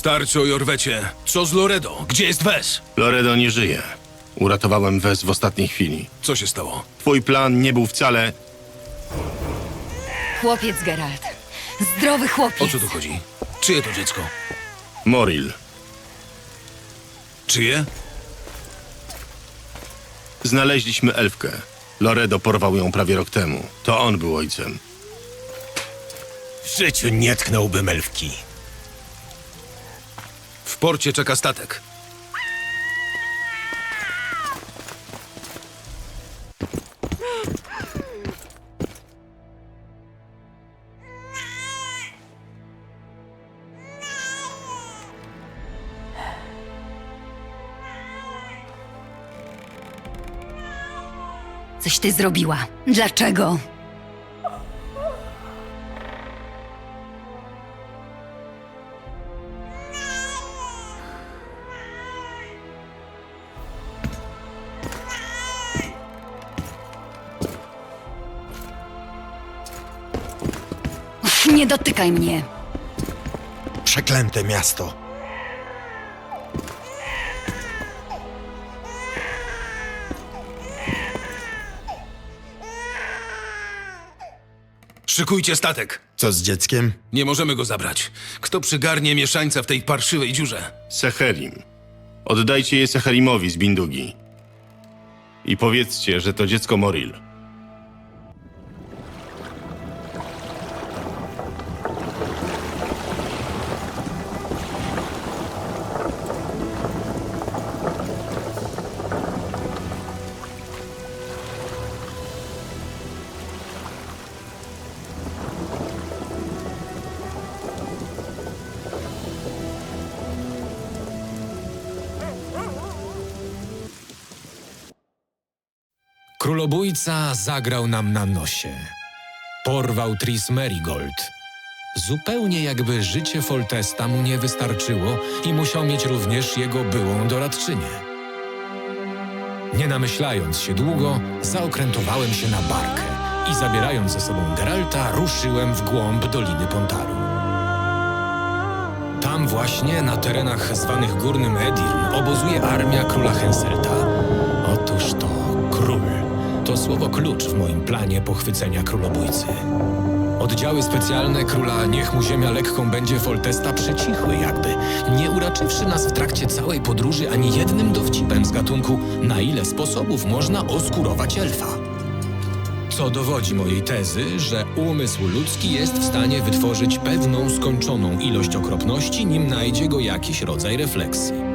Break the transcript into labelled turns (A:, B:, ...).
A: Starczy o Jorwecie. Co z Loredo? Gdzie jest Wes?
B: Loredo nie żyje. Uratowałem Wes w ostatniej chwili.
A: Co się stało?
B: Twój plan nie był wcale...
C: Chłopiec, Geralt. Zdrowy
A: O
C: chłopiec.
A: co tu chodzi? Czyje to dziecko?
B: Moril.
A: Czyje?
B: Znaleźliśmy elfkę. Loredo porwał ją prawie rok temu. To on był ojcem.
D: W życiu nie tknąłbym elfki.
A: Porcie czeka statek.
C: Coś ty zrobiła. Dlaczego? Nie dotykaj mnie.
D: Przeklęte miasto.
A: Szykujcie statek.
D: Co z dzieckiem?
A: Nie możemy go zabrać. Kto przygarnie mieszańca w tej parszywej dziurze?
B: Seherim. Oddajcie je Seherimowi z Bindugi. I powiedzcie, że to dziecko Moril.
E: Królobójca zagrał nam na nosie. Porwał Tris Merigold. Zupełnie jakby życie Foltesta mu nie wystarczyło i musiał mieć również jego byłą doradczynię. Nie namyślając się długo, zaokrętowałem się na barkę i zabierając ze sobą Geralta, ruszyłem w głąb Doliny Pontaru. Tam właśnie, na terenach zwanych Górnym Edirn, obozuje armia króla Henselta. Otóż to król. To słowo klucz w moim planie pochwycenia królobójcy. Oddziały specjalne króla Niech mu ziemia lekką będzie Foltesta przycichły jakby, nie uraczywszy nas w trakcie całej podróży ani jednym dowcipem z gatunku na ile sposobów można oskurować elfa. Co dowodzi mojej tezy, że umysł ludzki jest w stanie wytworzyć pewną skończoną ilość okropności, nim najdzie go jakiś rodzaj refleksji.